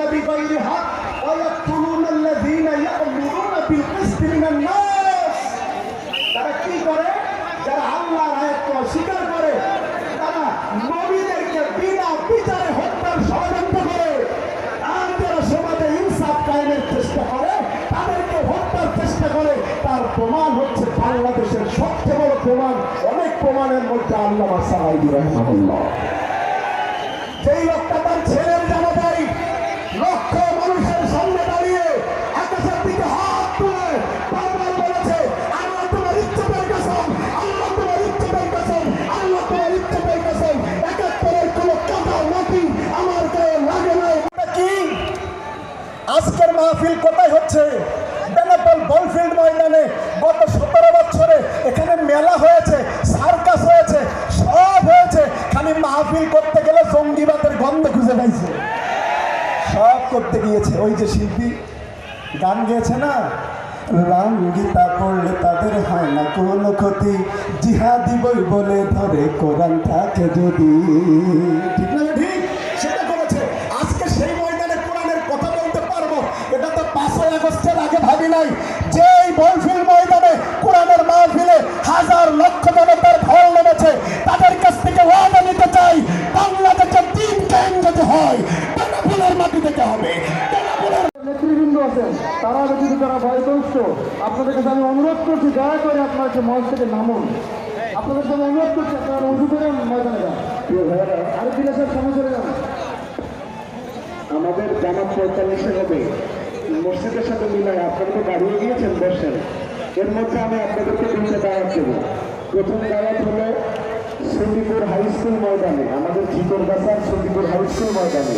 بغير حق ويقتلون الذين يأمرون بالقسط من الناس তারা কি করে যারা আল্লাহর আয়াতকে অস্বীকার করে তারা নবীদেরকে বিনা বিচারে হত্যার ষড়যন্ত্র করে আর যারা সমাজে ইনসাফ কায়েমের চেষ্টা করে তাদেরকে হত্যার চেষ্টা করে তার প্রমাণ হচ্ছে বাংলাদেশের সবচেয়ে বড় প্রমাণ অনেক প্রমাণের মধ্যে আল্লাহ সাহাইদুর রহমানুল্লাহ যেই লোকটা তার ছেলের মাহফিল কোথায় হচ্ছে? বেনাপোল বলফিল্ড ময়দানে গত সতেরো বছরে এখানে মেলা হয়েছে, সার্কাস হয়েছে, সব হয়েছে। খালি মাহফিল করতে গেলে জঙ্গিবাদের গন্ধ খুঁজে পাইছে। সব করতে গিয়েছে। ওই যে শিল্পী গান গেয়েছে না? রাম গীতা পড়লে তাদের হয় না কোনো ক্ষতি। জিহাদি বই বলে ধরে কোরআন থাকে যদি। ঠিক না? আছেন তারা যদি তারা ভয়গ্রস্ত আপনাদের কাছে আমি অনুরোধ করছি দয়া করে আপনারা একটু মঞ্চ থেকে নামুন। আপনাদের কাছে অনুরোধ করছি আপনারা উঁচু করে ময়দানে যান। আর দিনের সামনে চলে যান আমাদের জামাত পঁয়তাল্লিশে হবে। মসজিদের সাথে মিলায় আপনারা তো দাঁড়িয়ে গিয়েছেন বসেন। এর মধ্যে আমি আপনাদেরকে দুটো দাওয়াত দেব। প্রথম দাওয়াত হলো সন্দীপুর হাই স্কুল ময়দানে আমাদের বাসার সন্দীপুর হাই স্কুল ময়দানে।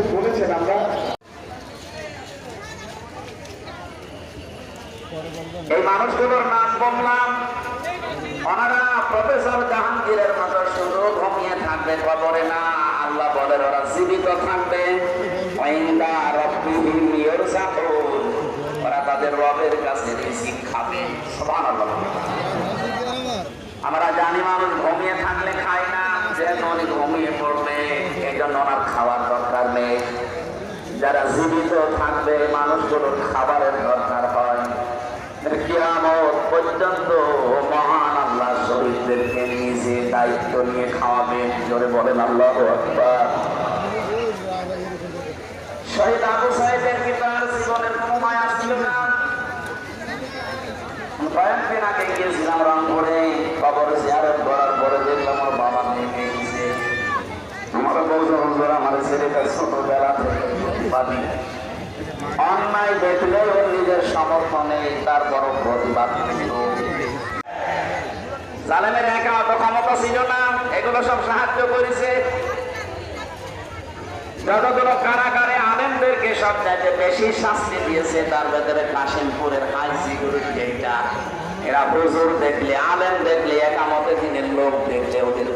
এই মানুষগুলোর নাম বললাম। ওনারা প্রফেসর জাহাঙ্গীরের মতো শুধু ঘুমিয়ে থাকবে কবরে না। আল্লাহ বলে, ওরা জীবিত থাকবে। ওরা তাদের রবের কাছে খাবে আমরা জানি মানুষ ঘুমিয়ে থাকলে খায় না যে উনি ঘুমিয়ে পড়বে এই জন্য ওনার খাওয়ার দরকার নেই। যারা জীবিত থাকবে, মানুষগুলোর খাবারের দরকার পর্যন্ত মহান আল্লাহ শহীদদেরকে নিজে দায়িত্ব নিয়ে খাওয়াবেন। জোরে বলেন, আল্লাহ তার আমার বাবা পাবি অন্যায় দেখলে ওর নিজের সমর্থনে তারপর প্রতিবাদ করল। জালেমের একা অত ক্ষমতা ছিল না, এগুলো সব সাহায্য করেছে। যতগুলো কারাগারে আলেমদেরকে সব চাইতে বেশি শাস্তি দিয়েছে, তার ভেতরে কাশিমপুরের হাই সিকিউরিটি এইটা এরা হুজুর দেখলে, আলেম দেখলে একামতে দিনের লোক দেখলে ওদের